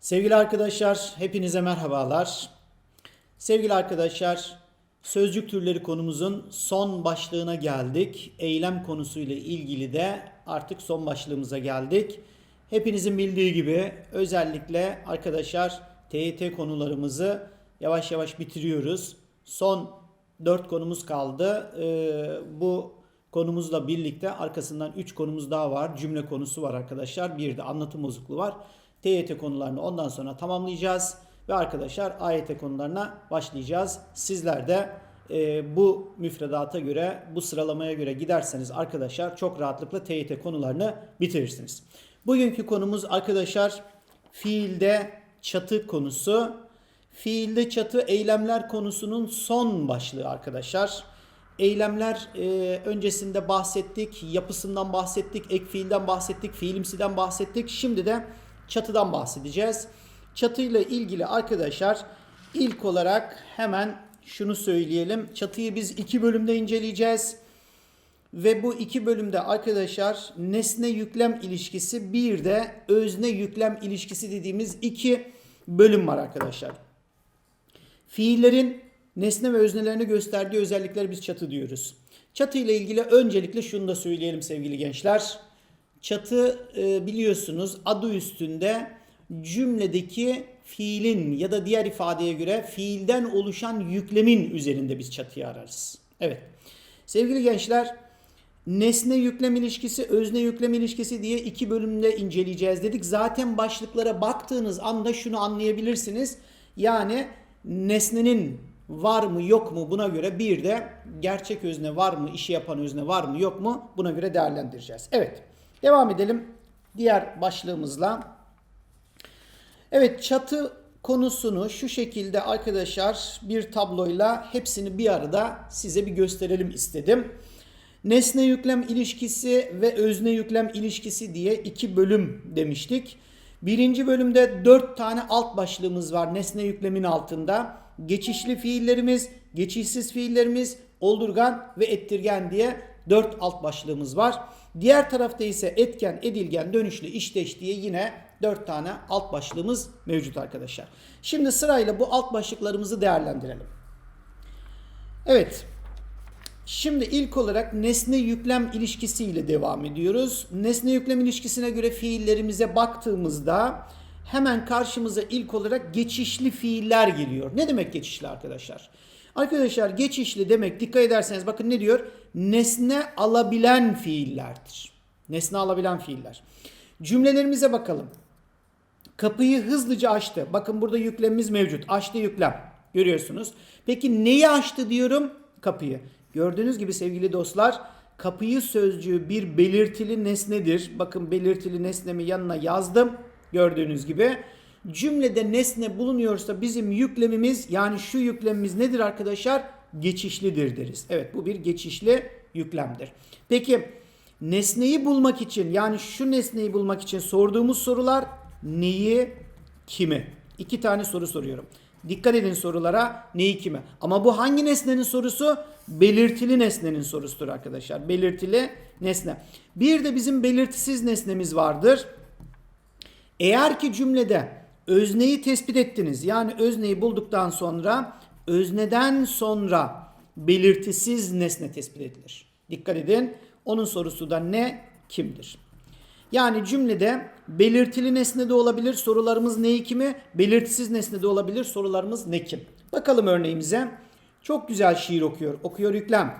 Sevgili arkadaşlar, hepinize merhabalar. Sevgili arkadaşlar, sözcük türleri konumuzun son başlığına geldik. Eylem konusuyla ilgili de artık son başlığımıza geldik. Hepinizin bildiği gibi özellikle arkadaşlar TYT konularımızı yavaş yavaş bitiriyoruz. Son 4 konumuz kaldı. Ee, bu konumuzla birlikte arkasından 3 konumuz daha var. Cümle konusu var arkadaşlar. Bir de anlatım bozukluğu var. TYT konularını ondan sonra tamamlayacağız. Ve arkadaşlar AYT konularına başlayacağız. Sizler de e, bu müfredata göre, bu sıralamaya göre giderseniz arkadaşlar çok rahatlıkla TYT konularını bitirirsiniz. Bugünkü konumuz arkadaşlar fiilde çatı konusu. Fiilde çatı eylemler konusunun son başlığı arkadaşlar. Eylemler e, öncesinde bahsettik, yapısından bahsettik, ek fiilden bahsettik, fiilimsiden bahsettik. Şimdi de çatıdan bahsedeceğiz. Çatıyla ilgili arkadaşlar ilk olarak hemen şunu söyleyelim. Çatıyı biz iki bölümde inceleyeceğiz. Ve bu iki bölümde arkadaşlar nesne yüklem ilişkisi bir de özne yüklem ilişkisi dediğimiz iki bölüm var arkadaşlar. Fiillerin nesne ve öznelerini gösterdiği özellikleri biz çatı diyoruz. Çatı ile ilgili öncelikle şunu da söyleyelim sevgili gençler. Çatı e, biliyorsunuz adı üstünde cümledeki fiilin ya da diğer ifadeye göre fiilden oluşan yüklemin üzerinde biz çatıyı ararız. Evet. Sevgili gençler nesne yüklem ilişkisi, özne yüklem ilişkisi diye iki bölümde inceleyeceğiz dedik. Zaten başlıklara baktığınız anda şunu anlayabilirsiniz. Yani nesnenin var mı yok mu buna göre bir de gerçek özne var mı, işi yapan özne var mı yok mu buna göre değerlendireceğiz. Evet. Devam edelim diğer başlığımızla. Evet çatı konusunu şu şekilde arkadaşlar bir tabloyla hepsini bir arada size bir gösterelim istedim. Nesne yüklem ilişkisi ve özne yüklem ilişkisi diye iki bölüm demiştik. Birinci bölümde dört tane alt başlığımız var nesne yüklemin altında. Geçişli fiillerimiz, geçişsiz fiillerimiz, oldurgan ve ettirgen diye dört alt başlığımız var. Diğer tarafta ise etken, edilgen, dönüşlü, işteş diye yine dört tane alt başlığımız mevcut arkadaşlar. Şimdi sırayla bu alt başlıklarımızı değerlendirelim. Evet. Şimdi ilk olarak nesne yüklem ilişkisiyle devam ediyoruz. Nesne yüklem ilişkisine göre fiillerimize baktığımızda hemen karşımıza ilk olarak geçişli fiiller geliyor. Ne demek geçişli arkadaşlar? Arkadaşlar geçişli demek dikkat ederseniz bakın ne diyor? Nesne alabilen fiillerdir. Nesne alabilen fiiller. Cümlelerimize bakalım. Kapıyı hızlıca açtı. Bakın burada yüklemimiz mevcut. Açtı yüklem. Görüyorsunuz. Peki neyi açtı diyorum? Kapıyı. Gördüğünüz gibi sevgili dostlar kapıyı sözcüğü bir belirtili nesnedir. Bakın belirtili nesnemi yanına yazdım. Gördüğünüz gibi. Cümlede nesne bulunuyorsa bizim yüklemimiz yani şu yüklemimiz nedir arkadaşlar? Geçişlidir deriz. Evet bu bir geçişli yüklemdir. Peki nesneyi bulmak için yani şu nesneyi bulmak için sorduğumuz sorular neyi, kimi? İki tane soru soruyorum. Dikkat edin sorulara neyi kime. Ama bu hangi nesnenin sorusu? Belirtili nesnenin sorusudur arkadaşlar. Belirtili nesne. Bir de bizim belirtisiz nesnemiz vardır. Eğer ki cümlede özneyi tespit ettiniz. Yani özneyi bulduktan sonra özneden sonra belirtisiz nesne tespit edilir. Dikkat edin. Onun sorusu da ne? Kimdir? Yani cümlede belirtili nesne de olabilir. Sorularımız ne kimi? Belirtisiz nesne de olabilir. Sorularımız ne kim? Bakalım örneğimize. Çok güzel şiir okuyor. Okuyor yüklem.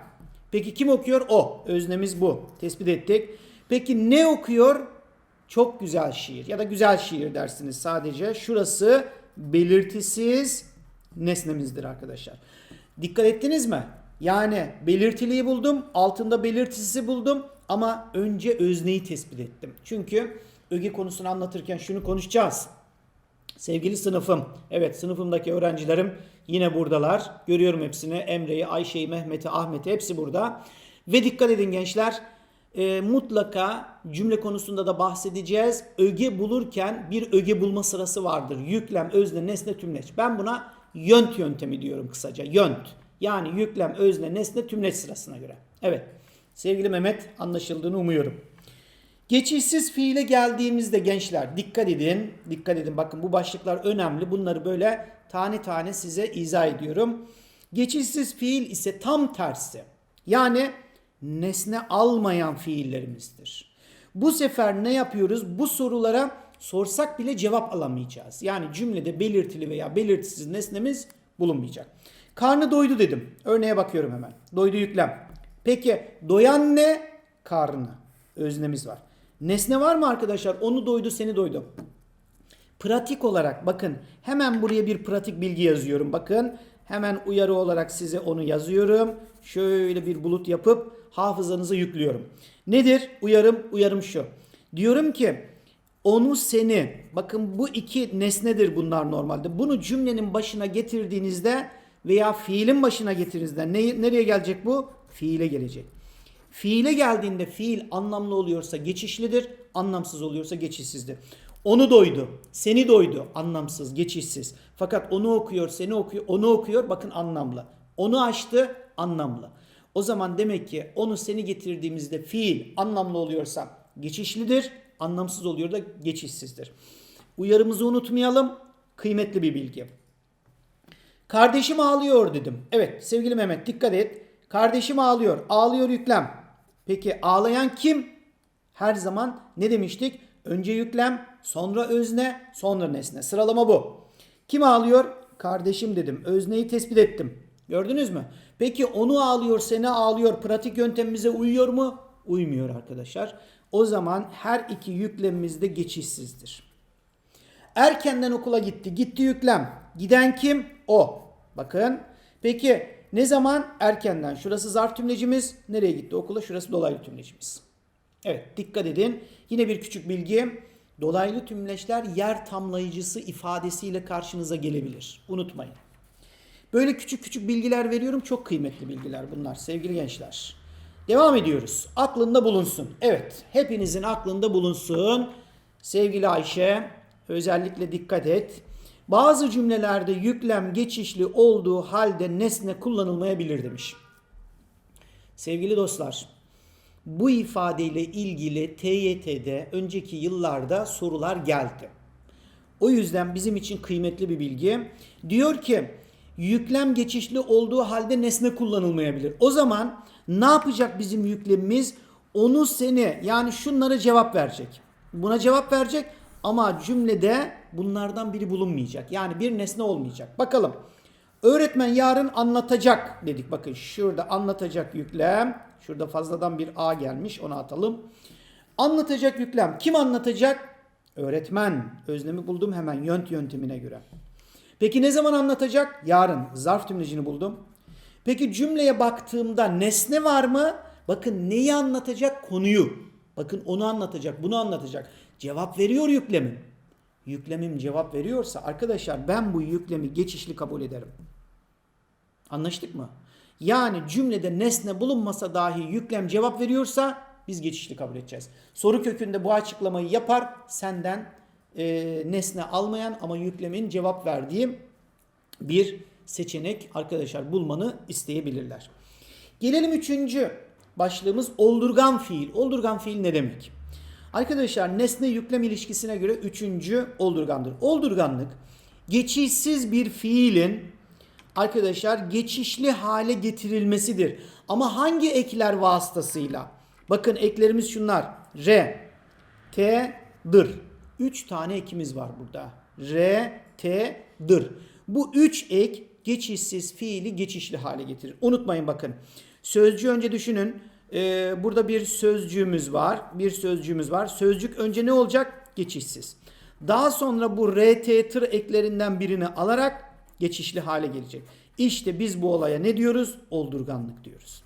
Peki kim okuyor? O. Öznemiz bu. Tespit ettik. Peki ne okuyor? Çok güzel şiir ya da güzel şiir dersiniz sadece. Şurası belirtisiz nesnemizdir arkadaşlar. Dikkat ettiniz mi? Yani belirtiliyi buldum, altında belirtisi buldum ama önce özneyi tespit ettim. Çünkü öge konusunu anlatırken şunu konuşacağız. Sevgili sınıfım, evet sınıfımdaki öğrencilerim yine buradalar. Görüyorum hepsini. Emre'yi, Ayşe'yi, Mehmet'i, Ahmet'i hepsi burada. Ve dikkat edin gençler, e, mutlaka cümle konusunda da bahsedeceğiz. Öge bulurken bir öge bulma sırası vardır. Yüklem, özne, nesne, tümleç. Ben buna yönt yöntemi diyorum kısaca. Yönt. Yani yüklem, özne, nesne, tümleç sırasına göre. Evet. Sevgili Mehmet anlaşıldığını umuyorum. Geçişsiz fiile geldiğimizde gençler dikkat edin. Dikkat edin bakın bu başlıklar önemli. Bunları böyle tane tane size izah ediyorum. Geçişsiz fiil ise tam tersi. Yani nesne almayan fiillerimizdir. Bu sefer ne yapıyoruz? Bu sorulara sorsak bile cevap alamayacağız. Yani cümlede belirtili veya belirtisiz nesnemiz bulunmayacak. Karnı doydu dedim. Örneğe bakıyorum hemen. Doydu yüklem. Peki doyan ne? Karnı. Öznemiz var. Nesne var mı arkadaşlar? Onu doydu, seni doydu. Pratik olarak bakın hemen buraya bir pratik bilgi yazıyorum. Bakın hemen uyarı olarak size onu yazıyorum. Şöyle bir bulut yapıp hafızanıza yüklüyorum. Nedir uyarım? Uyarım şu. Diyorum ki onu seni bakın bu iki nesnedir bunlar normalde. Bunu cümlenin başına getirdiğinizde veya fiilin başına getirdiğinizde ne, nereye gelecek bu? Fiile gelecek. Fiile geldiğinde fiil anlamlı oluyorsa geçişlidir, anlamsız oluyorsa geçişsizdir. Onu doydu, seni doydu, anlamsız, geçişsiz. Fakat onu okuyor, seni okuyor, onu okuyor, bakın anlamlı. Onu açtı, anlamlı. O zaman demek ki onu seni getirdiğimizde fiil anlamlı oluyorsa geçişlidir, anlamsız oluyor da geçişsizdir. Uyarımızı unutmayalım, kıymetli bir bilgi. Kardeşim ağlıyor dedim. Evet sevgili Mehmet dikkat et. Kardeşim ağlıyor. Ağlıyor yüklem. Peki ağlayan kim? Her zaman ne demiştik? Önce yüklem, sonra özne, sonra nesne. Sıralama bu. Kim ağlıyor? Kardeşim dedim. Özneyi tespit ettim. Gördünüz mü? Peki onu ağlıyor, seni ağlıyor. Pratik yöntemimize uyuyor mu? Uymuyor arkadaşlar. O zaman her iki yüklemimiz de geçişsizdir. Erkenden okula gitti. Gitti yüklem. Giden kim? O. Bakın. Peki ne zaman? Erkenden. Şurası zarf tümlecimiz. Nereye gitti okula? Şurası dolaylı tümlecimiz. Evet dikkat edin. Yine bir küçük bilgi. Dolaylı tümleçler yer tamlayıcısı ifadesiyle karşınıza gelebilir. Unutmayın. Böyle küçük küçük bilgiler veriyorum. Çok kıymetli bilgiler bunlar sevgili gençler. Devam ediyoruz. Aklında bulunsun. Evet hepinizin aklında bulunsun. Sevgili Ayşe özellikle dikkat et. Bazı cümlelerde yüklem geçişli olduğu halde nesne kullanılmayabilir demiş. Sevgili dostlar, bu ifadeyle ilgili TYT'de önceki yıllarda sorular geldi. O yüzden bizim için kıymetli bir bilgi. Diyor ki yüklem geçişli olduğu halde nesne kullanılmayabilir. O zaman ne yapacak bizim yüklemimiz? Onu seni yani şunlara cevap verecek. Buna cevap verecek ama cümlede bunlardan biri bulunmayacak. Yani bir nesne olmayacak. Bakalım. Öğretmen yarın anlatacak dedik. Bakın şurada anlatacak yüklem. Şurada fazladan bir A gelmiş. Onu atalım. Anlatacak yüklem. Kim anlatacak? Öğretmen. Öznemi buldum hemen yönt yöntemine göre. Peki ne zaman anlatacak? Yarın. Zarf tümlecini buldum. Peki cümleye baktığımda nesne var mı? Bakın neyi anlatacak? Konuyu. Bakın onu anlatacak, bunu anlatacak. Cevap veriyor yüklemim. Yüklemim cevap veriyorsa arkadaşlar ben bu yüklemi geçişli kabul ederim. Anlaştık mı? Yani cümlede nesne bulunmasa dahi yüklem cevap veriyorsa biz geçişli kabul edeceğiz. Soru kökünde bu açıklamayı yapar senden e, nesne almayan ama yüklemin cevap verdiği bir seçenek arkadaşlar bulmanı isteyebilirler. Gelelim üçüncü başlığımız oldurgan fiil. Oldurgan fiil ne demek? Arkadaşlar nesne yüklem ilişkisine göre üçüncü oldurgandır. Oldurganlık geçişsiz bir fiilin arkadaşlar geçişli hale getirilmesidir. Ama hangi ekler vasıtasıyla? Bakın eklerimiz şunlar. R, T, dır. Üç tane ekimiz var burada. R, T, dır. Bu üç ek geçişsiz fiili geçişli hale getirir. Unutmayın bakın. Sözcüğü önce düşünün. Ee, burada bir sözcüğümüz var. Bir sözcüğümüz var. Sözcük önce ne olacak? Geçişsiz. Daha sonra bu RT tır eklerinden birini alarak geçişli hale gelecek. İşte biz bu olaya ne diyoruz? Oldurganlık diyoruz.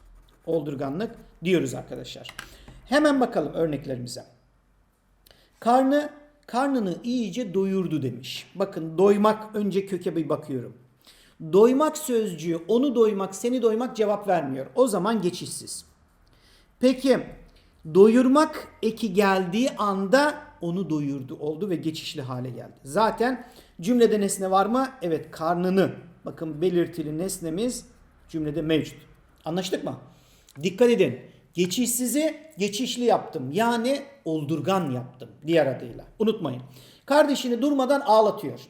Oldurganlık diyoruz arkadaşlar. Hemen bakalım örneklerimize. Karnı karnını iyice doyurdu demiş. Bakın doymak önce köke bir bakıyorum. Doymak sözcüğü onu doymak seni doymak cevap vermiyor. O zaman geçişsiz. Peki doyurmak eki geldiği anda onu doyurdu oldu ve geçişli hale geldi. Zaten cümlede nesne var mı? Evet karnını. Bakın belirtili nesnemiz cümlede mevcut. Anlaştık mı? Dikkat edin. Geçişsizi geçişli yaptım. Yani oldurgan yaptım diğer adıyla. Unutmayın. Kardeşini durmadan ağlatıyor.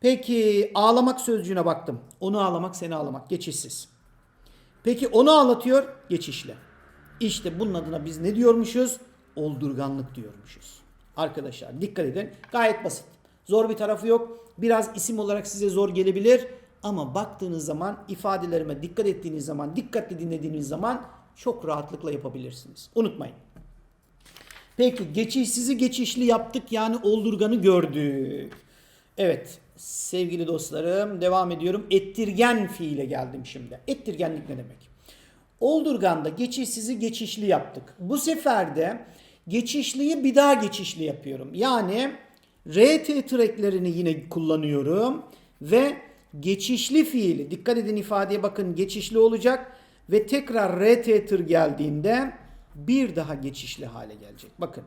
Peki ağlamak sözcüğüne baktım. Onu ağlamak, seni ağlamak. Geçişsiz. Peki onu ağlatıyor, geçişli. İşte bunun adına biz ne diyormuşuz? Oldurganlık diyormuşuz. Arkadaşlar dikkat edin. Gayet basit. Zor bir tarafı yok. Biraz isim olarak size zor gelebilir. Ama baktığınız zaman ifadelerime dikkat ettiğiniz zaman, dikkatli dinlediğiniz zaman çok rahatlıkla yapabilirsiniz. Unutmayın. Peki geçişsizi geçişli yaptık yani oldurganı gördük. Evet sevgili dostlarım devam ediyorum. Ettirgen fiile geldim şimdi. Ettirgenlik ne demek? Oldurganda geçişsizi geçişli yaptık. Bu sefer de geçişliyi bir daha geçişli yapıyorum. Yani RT treklerini yine kullanıyorum ve geçişli fiili dikkat edin ifadeye bakın geçişli olacak ve tekrar RT tır geldiğinde bir daha geçişli hale gelecek. Bakın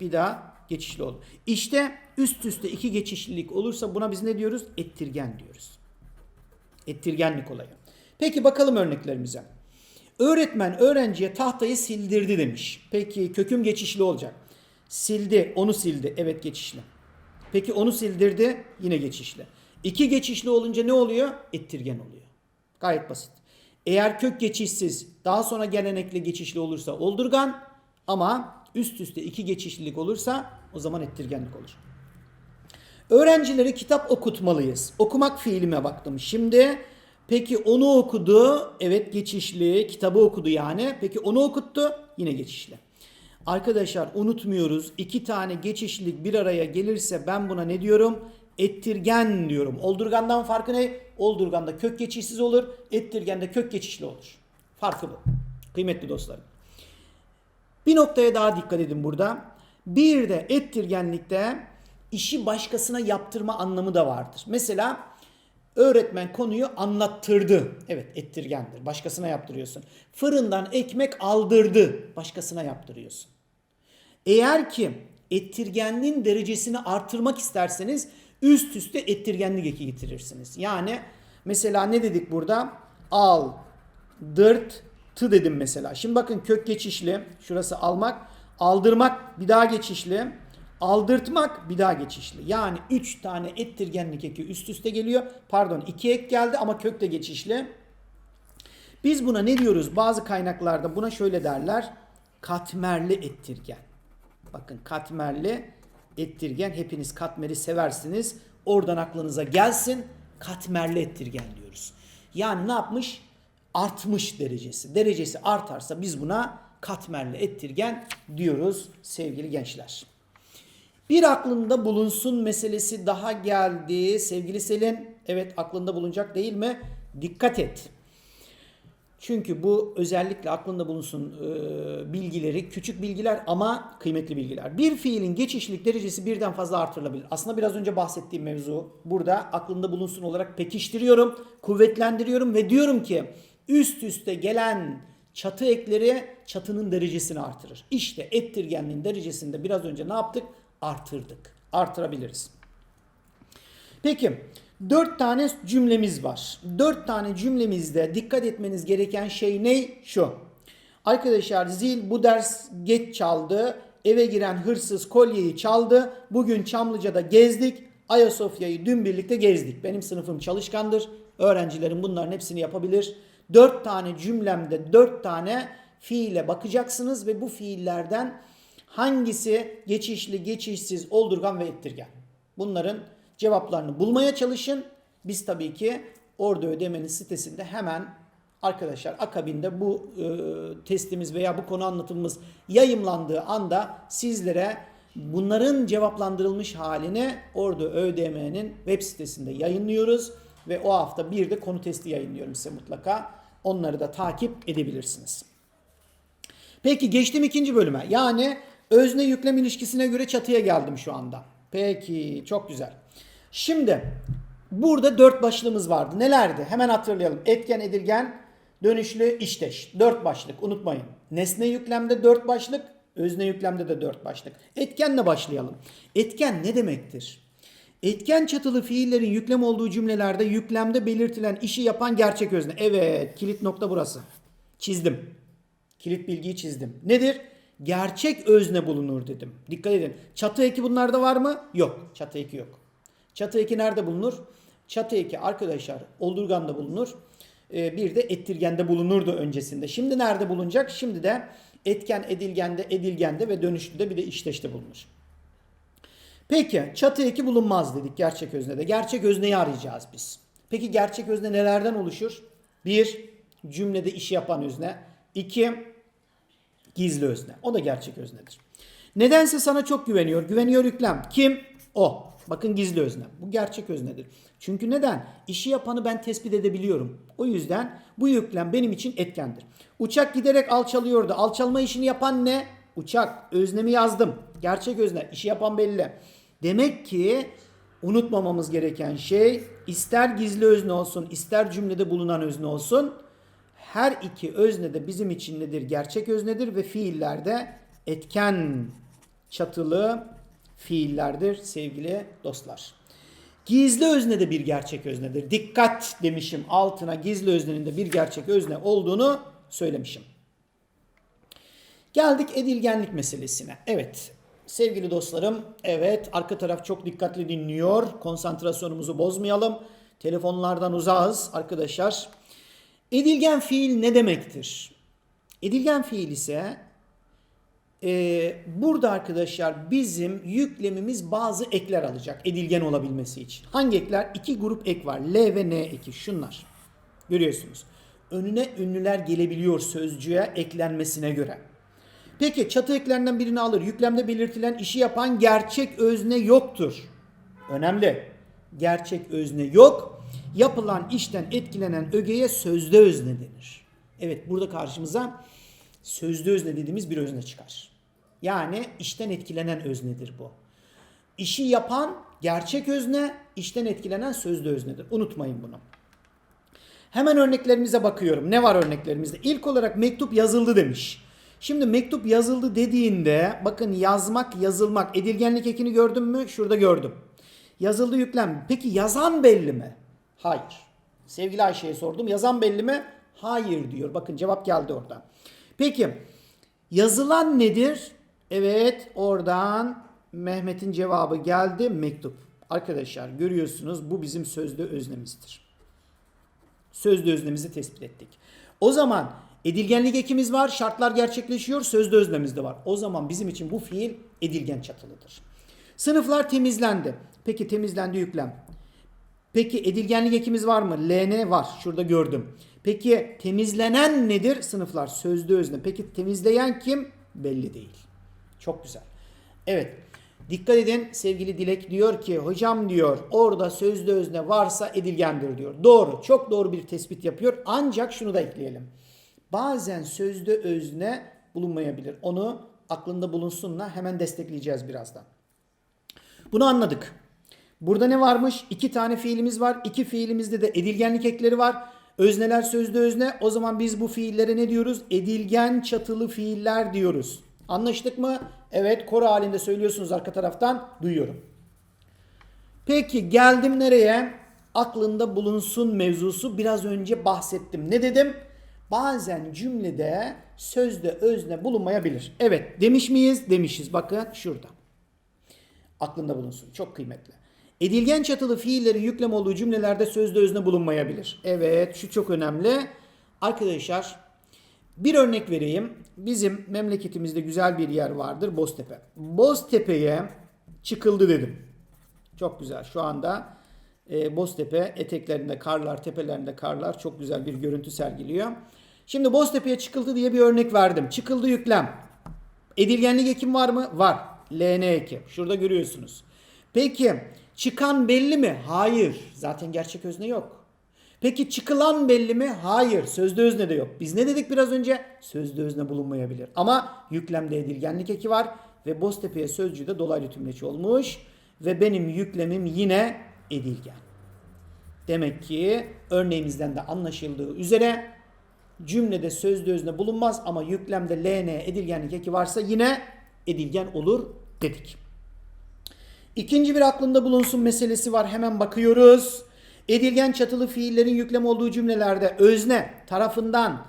bir daha geçişli oldu. İşte üst üste iki geçişlilik olursa buna biz ne diyoruz? Ettirgen diyoruz. Ettirgenlik olayı. Peki bakalım örneklerimize. Öğretmen öğrenciye tahtayı sildirdi demiş. Peki köküm geçişli olacak. Sildi, onu sildi. Evet geçişli. Peki onu sildirdi, yine geçişli. İki geçişli olunca ne oluyor? Ettirgen oluyor. Gayet basit. Eğer kök geçişsiz, daha sonra gelen ekle geçişli olursa oldurgan ama üst üste iki geçişlilik olursa o zaman ettirgenlik olur. Öğrencilere kitap okutmalıyız. Okumak fiilime baktım. Şimdi peki onu okudu. Evet geçişli. Kitabı okudu yani. Peki onu okuttu. Yine geçişli. Arkadaşlar unutmuyoruz. iki tane geçişlilik bir araya gelirse ben buna ne diyorum? Ettirgen diyorum. Oldurgandan farkı ne? Oldurganda kök geçişsiz olur. Ettirgende kök geçişli olur. Farkı bu. Kıymetli dostlarım. Bir noktaya daha dikkat edin burada. Bir de ettirgenlikte işi başkasına yaptırma anlamı da vardır. Mesela öğretmen konuyu anlattırdı. Evet ettirgendir. Başkasına yaptırıyorsun. Fırından ekmek aldırdı. Başkasına yaptırıyorsun. Eğer ki ettirgenliğin derecesini artırmak isterseniz üst üste ettirgenlik eki getirirsiniz. Yani mesela ne dedik burada? Al, dırt, tı dedim mesela. Şimdi bakın kök geçişli. Şurası almak. Aldırmak bir daha geçişli. Aldırtmak bir daha geçişli. Yani 3 tane ettirgenlik eki üst üste geliyor. Pardon 2 ek geldi ama kök de geçişli. Biz buna ne diyoruz? Bazı kaynaklarda buna şöyle derler. Katmerli ettirgen. Bakın katmerli ettirgen. Hepiniz katmeri seversiniz. Oradan aklınıza gelsin. Katmerli ettirgen diyoruz. Yani ne yapmış? Artmış derecesi. Derecesi artarsa biz buna katmerli ettirgen diyoruz sevgili gençler. Bir aklında bulunsun meselesi daha geldi. Sevgili Selin, evet aklında bulunacak değil mi? Dikkat et. Çünkü bu özellikle aklında bulunsun e, bilgileri küçük bilgiler ama kıymetli bilgiler. Bir fiilin geçişlik derecesi birden fazla artırılabilir. Aslında biraz önce bahsettiğim mevzu burada aklında bulunsun olarak pekiştiriyorum, kuvvetlendiriyorum ve diyorum ki üst üste gelen çatı ekleri çatının derecesini artırır. İşte ettirgenliğin derecesini de biraz önce ne yaptık? Artırdık. Artırabiliriz. Peki dört tane cümlemiz var. Dört tane cümlemizde dikkat etmeniz gereken şey ne? Şu. Arkadaşlar zil bu ders geç çaldı. Eve giren hırsız kolyeyi çaldı. Bugün Çamlıca'da gezdik. Ayasofya'yı dün birlikte gezdik. Benim sınıfım çalışkandır. Öğrencilerim bunların hepsini yapabilir. Dört tane cümlemde dört tane fiile bakacaksınız ve bu fiillerden hangisi geçişli, geçişsiz, oldurgan ve ettirgen. Bunların cevaplarını bulmaya çalışın. Biz tabii ki orada ödemenin sitesinde hemen arkadaşlar akabinde bu e, testimiz veya bu konu anlatımımız yayımlandığı anda sizlere bunların cevaplandırılmış halini orada ÖDM'nin web sitesinde yayınlıyoruz ve o hafta bir de konu testi yayınlıyorum size mutlaka. Onları da takip edebilirsiniz. Peki geçtim ikinci bölüme. Yani özne yüklem ilişkisine göre çatıya geldim şu anda. Peki çok güzel. Şimdi burada dört başlığımız vardı. Nelerdi? Hemen hatırlayalım. Etken, edilgen, dönüşlü, işteş. Dört başlık unutmayın. Nesne yüklemde dört başlık, özne yüklemde de dört başlık. Etkenle başlayalım. Etken ne demektir? Etken çatılı fiillerin yüklem olduğu cümlelerde yüklemde belirtilen işi yapan gerçek özne. Evet, kilit nokta burası. Çizdim. Kilit bilgiyi çizdim. Nedir? Gerçek özne bulunur dedim. Dikkat edin. Çatı eki bunlarda var mı? Yok. Çatı eki yok. Çatı eki nerede bulunur? Çatı eki arkadaşlar oldurganda bulunur. Ee, bir de ettirgende bulunurdu öncesinde. Şimdi nerede bulunacak? Şimdi de etken edilgende, edilgende ve dönüşlüde bir de işteşte bulunur. Peki çatı eki bulunmaz dedik gerçek öznede. Gerçek özneyi arayacağız biz. Peki gerçek özne nelerden oluşur? Bir, cümlede işi yapan özne. İki, gizli özne. O da gerçek öznedir. Nedense sana çok güveniyor. Güveniyor yüklem. Kim? O. Bakın gizli özne. Bu gerçek öznedir. Çünkü neden? İşi yapanı ben tespit edebiliyorum. O yüzden bu yüklem benim için etkendir. Uçak giderek alçalıyordu. Alçalma işini yapan ne? Uçak. Öznemi yazdım. Gerçek özne. İşi yapan belli. Demek ki unutmamamız gereken şey ister gizli özne olsun ister cümlede bulunan özne olsun her iki özne de bizim için nedir? Gerçek öznedir ve fiillerde etken çatılı fiillerdir sevgili dostlar. Gizli özne de bir gerçek öznedir. Dikkat demişim altına gizli öznenin de bir gerçek özne olduğunu söylemişim. Geldik edilgenlik meselesine. Evet sevgili dostlarım evet arka taraf çok dikkatli dinliyor. Konsantrasyonumuzu bozmayalım. Telefonlardan uzağız arkadaşlar. Edilgen fiil ne demektir? Edilgen fiil ise e, burada arkadaşlar bizim yüklemimiz bazı ekler alacak edilgen olabilmesi için. Hangi ekler? İki grup ek var. L ve N eki. Şunlar. Görüyorsunuz. Önüne ünlüler gelebiliyor sözcüğe eklenmesine göre. Peki çatı eklerinden birini alır. Yüklemde belirtilen işi yapan gerçek özne yoktur. Önemli. Gerçek özne yok. Yapılan işten etkilenen ögeye sözde özne denir. Evet burada karşımıza sözde özne dediğimiz bir özne çıkar. Yani işten etkilenen öznedir bu. İşi yapan gerçek özne, işten etkilenen sözde öznedir. Unutmayın bunu. Hemen örneklerimize bakıyorum. Ne var örneklerimizde? İlk olarak mektup yazıldı demiş. Şimdi mektup yazıldı dediğinde bakın yazmak, yazılmak. Edilgenlik ekini gördün mü? Şurada gördüm. Yazıldı yüklem. Peki yazan belli mi? Hayır. Sevgili Ayşe'ye sordum. Yazan belli mi? Hayır diyor. Bakın cevap geldi orada. Peki yazılan nedir? Evet oradan Mehmet'in cevabı geldi. Mektup. Arkadaşlar görüyorsunuz bu bizim sözlü öznemizdir. Sözlü öznemizi tespit ettik. O zaman edilgenlik ekimiz var. Şartlar gerçekleşiyor. Sözlü öznemiz de var. O zaman bizim için bu fiil edilgen çatılıdır. Sınıflar temizlendi. Peki temizlendi yüklem. Peki edilgenlik ekimiz var mı? LN var. Şurada gördüm. Peki temizlenen nedir? Sınıflar sözlü özne. Peki temizleyen kim? Belli değil. Çok güzel. Evet. Dikkat edin sevgili Dilek diyor ki hocam diyor orada sözlü özne varsa edilgendir diyor. Doğru. Çok doğru bir tespit yapıyor. Ancak şunu da ekleyelim. Bazen sözlü özne bulunmayabilir. Onu aklında bulunsunla hemen destekleyeceğiz birazdan. Bunu anladık. Burada ne varmış? İki tane fiilimiz var. İki fiilimizde de edilgenlik ekleri var. Özneler sözlü özne. O zaman biz bu fiillere ne diyoruz? Edilgen çatılı fiiller diyoruz. Anlaştık mı? Evet koro halinde söylüyorsunuz arka taraftan. Duyuyorum. Peki geldim nereye? Aklında bulunsun mevzusu biraz önce bahsettim. Ne dedim? Bazen cümlede sözde özne bulunmayabilir. Evet demiş miyiz? Demişiz. Bakın şurada. Aklında bulunsun. Çok kıymetli. Edilgen çatılı fiillerin yüklem olduğu cümlelerde sözde özne bulunmayabilir. Evet şu çok önemli. Arkadaşlar bir örnek vereyim. Bizim memleketimizde güzel bir yer vardır Boztepe. Boztepe'ye çıkıldı dedim. Çok güzel. Şu anda e, Boztepe eteklerinde karlar, tepelerinde karlar çok güzel bir görüntü sergiliyor. Şimdi Boztepe'ye çıkıldı diye bir örnek verdim. Çıkıldı yüklem. Edilgenlik ekim var mı? Var. LN eki. Şurada görüyorsunuz. Peki çıkan belli mi? Hayır. Zaten gerçek özne yok. Peki çıkılan belli mi? Hayır. Sözde özne de yok. Biz ne dedik biraz önce? Sözde özne bulunmayabilir. Ama yüklemde edilgenlik eki var ve Boztepe'ye sözcüğü de dolaylı tümleç olmuş ve benim yüklemim yine edilgen. Demek ki örneğimizden de anlaşıldığı üzere cümlede sözde özne bulunmaz ama yüklemde LN edilgenlik eki varsa yine edilgen olur dedik. İkinci bir aklında bulunsun meselesi var. Hemen bakıyoruz. Edilgen çatılı fiillerin yüklem olduğu cümlelerde özne tarafından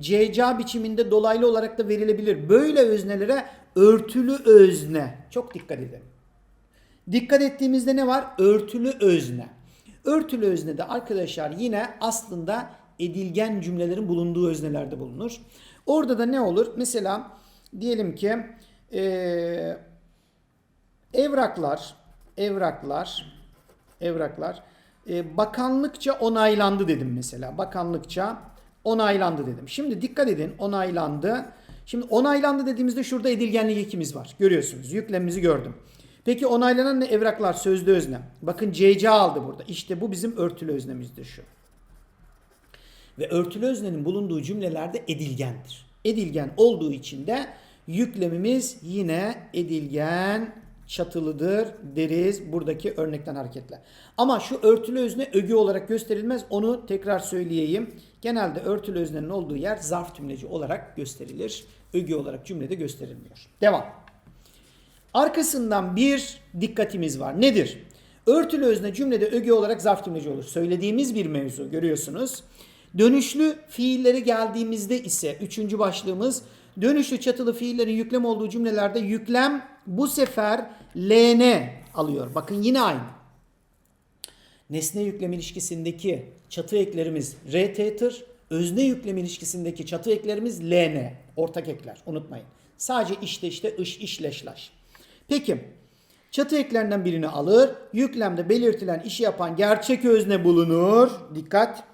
CCA biçiminde dolaylı olarak da verilebilir. Böyle öznelere örtülü özne. Çok dikkat edin. Dikkat ettiğimizde ne var? Örtülü özne. Örtülü özne de arkadaşlar yine aslında edilgen cümlelerin bulunduğu öznelerde bulunur. Orada da ne olur? Mesela diyelim ki eee, evraklar, evraklar, evraklar e, bakanlıkça onaylandı dedim mesela. Bakanlıkça onaylandı dedim. Şimdi dikkat edin onaylandı. Şimdi onaylandı dediğimizde şurada edilgenlik ekimiz var. Görüyorsunuz. Yüklemimizi gördüm. Peki onaylanan ne? Evraklar sözlü özne. Bakın CC aldı burada. İşte bu bizim örtülü öznemizdir şu. Ve örtülü öznenin bulunduğu cümlelerde edilgendir. Edilgen olduğu için de yüklemimiz yine edilgen çatılıdır deriz buradaki örnekten hareketle. Ama şu örtülü özne ögü olarak gösterilmez. Onu tekrar söyleyeyim. Genelde örtülü öznenin olduğu yer zarf tümleci olarak gösterilir. Ögü olarak cümlede gösterilmiyor. Devam. Arkasından bir dikkatimiz var. Nedir? Örtülü özne cümlede öge olarak zarf tümleci olur. Söylediğimiz bir mevzu görüyorsunuz. Dönüşlü fiilleri geldiğimizde ise üçüncü başlığımız dönüşlü çatılı fiillerin yüklem olduğu cümlelerde yüklem bu sefer ln alıyor. Bakın yine aynı. Nesne yüklem ilişkisindeki çatı eklerimiz rt'tir. Özne yüklem ilişkisindeki çatı eklerimiz ln. Ortak ekler unutmayın. Sadece işte işte ış işleşlaş. Peki çatı eklerinden birini alır. Yüklemde belirtilen işi yapan gerçek özne bulunur. Dikkat.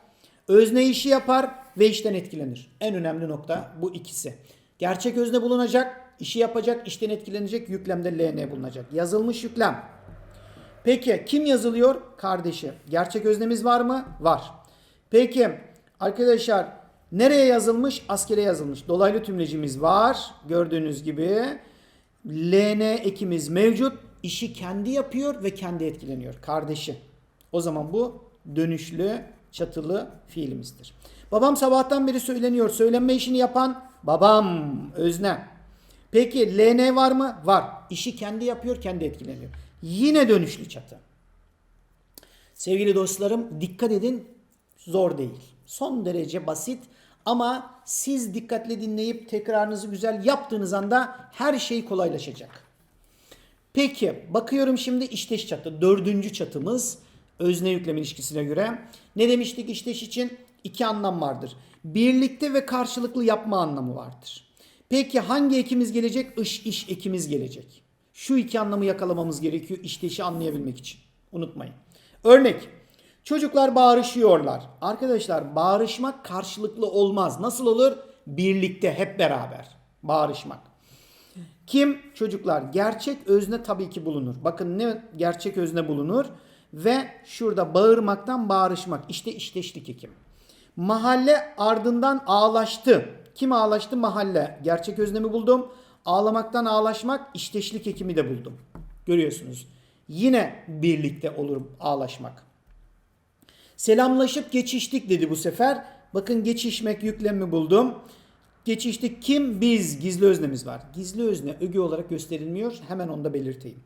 Özne işi yapar ve işten etkilenir. En önemli nokta bu ikisi. Gerçek özne bulunacak, işi yapacak, işten etkilenecek, yüklemde LN bulunacak. Yazılmış yüklem. Peki kim yazılıyor? Kardeşi. Gerçek öznemiz var mı? Var. Peki arkadaşlar nereye yazılmış? Askere yazılmış. Dolaylı tümlecimiz var. Gördüğünüz gibi. LN ekimiz mevcut. İşi kendi yapıyor ve kendi etkileniyor. Kardeşi. O zaman bu dönüşlü çatılı fiilimizdir. Babam sabahtan beri söyleniyor. Söylenme işini yapan babam özne. Peki LN var mı? Var. İşi kendi yapıyor, kendi etkileniyor. Yine dönüşlü çatı. Sevgili dostlarım dikkat edin zor değil. Son derece basit ama siz dikkatli dinleyip tekrarınızı güzel yaptığınız anda her şey kolaylaşacak. Peki bakıyorum şimdi işteş çatı. Dördüncü çatımız özne yüklem ilişkisine göre. Ne demiştik işteş için? İki anlam vardır. Birlikte ve karşılıklı yapma anlamı vardır. Peki hangi ekimiz gelecek? Iş iş ekimiz gelecek. Şu iki anlamı yakalamamız gerekiyor işteşi anlayabilmek için. Unutmayın. Örnek. Çocuklar bağırışıyorlar. Arkadaşlar bağırışmak karşılıklı olmaz. Nasıl olur? Birlikte hep beraber bağırışmak. Kim? Çocuklar. Gerçek özne tabii ki bulunur. Bakın ne gerçek özne bulunur? Ve şurada bağırmaktan bağırışmak. İşte işteşlik ekim. Mahalle ardından ağlaştı. Kim ağlaştı? Mahalle. Gerçek öznemi buldum. Ağlamaktan ağlaşmak işteşlik ekimi de buldum. Görüyorsunuz. Yine birlikte olur ağlaşmak. Selamlaşıp geçiştik dedi bu sefer. Bakın geçişmek yüklemi buldum. Geçiştik kim? Biz. Gizli öznemiz var. Gizli özne öge olarak gösterilmiyor. Hemen onu da belirteyim.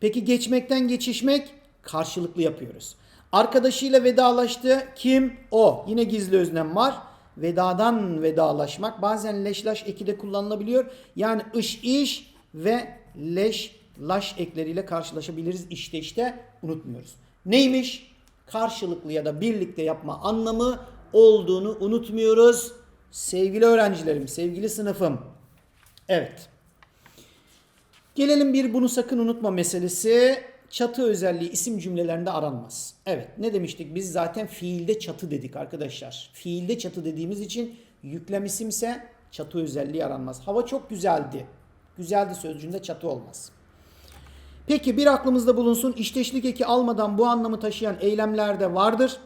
Peki geçmekten geçişmek karşılıklı yapıyoruz. Arkadaşıyla vedalaştı. Kim? O. Yine gizli öznem var. Vedadan vedalaşmak. Bazen leşlaş eki de kullanılabiliyor. Yani ış iş ve leş laş ekleriyle karşılaşabiliriz. İşte işte unutmuyoruz. Neymiş? Karşılıklı ya da birlikte yapma anlamı olduğunu unutmuyoruz. Sevgili öğrencilerim, sevgili sınıfım. Evet. Gelelim bir bunu sakın unutma meselesi. Çatı özelliği isim cümlelerinde aranmaz. Evet ne demiştik biz zaten fiilde çatı dedik arkadaşlar. Fiilde çatı dediğimiz için yüklem isimse çatı özelliği aranmaz. Hava çok güzeldi. Güzeldi sözcüğünde çatı olmaz. Peki bir aklımızda bulunsun işteşlik eki almadan bu anlamı taşıyan eylemler de vardır.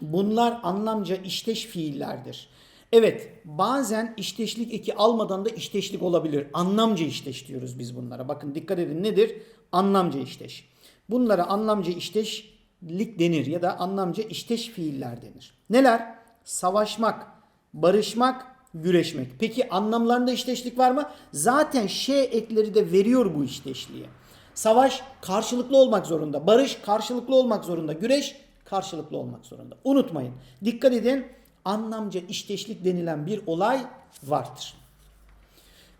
Bunlar anlamca işteş fiillerdir. Evet bazen işteşlik eki almadan da işteşlik olabilir. Anlamca işteş diyoruz biz bunlara. Bakın dikkat edin nedir? Anlamca işteş. Bunlara anlamca işteşlik denir ya da anlamca işteş fiiller denir. Neler? Savaşmak, barışmak, güreşmek. Peki anlamlarında işteşlik var mı? Zaten şey ekleri de veriyor bu işteşliği. Savaş karşılıklı olmak zorunda. Barış karşılıklı olmak zorunda. Güreş karşılıklı olmak zorunda. Unutmayın. Dikkat edin. anlamca işteşlik denilen bir olay vardır.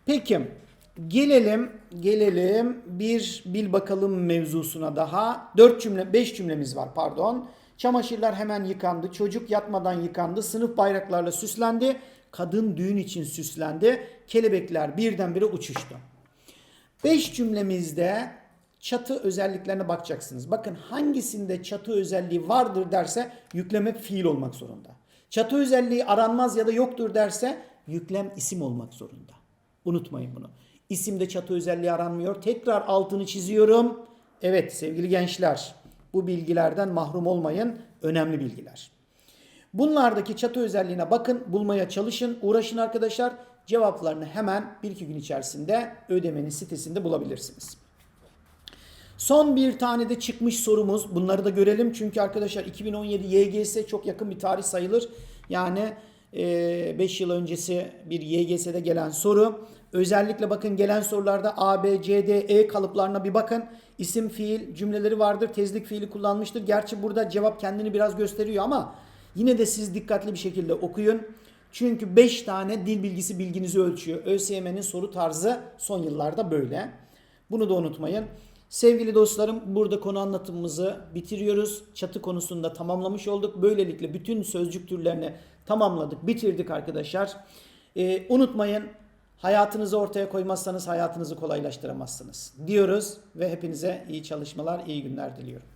Peki gelelim gelelim bir bil bakalım mevzusuna daha. 4 cümle 5 cümlemiz var pardon. Çamaşırlar hemen yıkandı. Çocuk yatmadan yıkandı. Sınıf bayraklarla süslendi. Kadın düğün için süslendi. Kelebekler birdenbire uçuştu. 5 cümlemizde çatı özelliklerine bakacaksınız. Bakın hangisinde çatı özelliği vardır derse yüklem hep fiil olmak zorunda. Çatı özelliği aranmaz ya da yoktur derse yüklem isim olmak zorunda. Unutmayın bunu. İsimde çatı özelliği aranmıyor. Tekrar altını çiziyorum. Evet sevgili gençler bu bilgilerden mahrum olmayın. Önemli bilgiler. Bunlardaki çatı özelliğine bakın, bulmaya çalışın, uğraşın arkadaşlar. Cevaplarını hemen bir iki gün içerisinde ödemenin sitesinde bulabilirsiniz. Son bir tane de çıkmış sorumuz. Bunları da görelim. Çünkü arkadaşlar 2017 YGS çok yakın bir tarih sayılır. Yani 5 yıl öncesi bir YGS'de gelen soru. Özellikle bakın gelen sorularda A, B, C, D, E kalıplarına bir bakın. İsim, fiil cümleleri vardır. Tezlik fiili kullanmıştır. Gerçi burada cevap kendini biraz gösteriyor ama yine de siz dikkatli bir şekilde okuyun. Çünkü 5 tane dil bilgisi bilginizi ölçüyor. ÖSYM'nin soru tarzı son yıllarda böyle. Bunu da unutmayın. Sevgili dostlarım burada konu anlatımımızı bitiriyoruz. Çatı konusunda tamamlamış olduk. Böylelikle bütün sözcük türlerini tamamladık, bitirdik arkadaşlar. Ee, unutmayın hayatınızı ortaya koymazsanız hayatınızı kolaylaştıramazsınız diyoruz ve hepinize iyi çalışmalar, iyi günler diliyorum.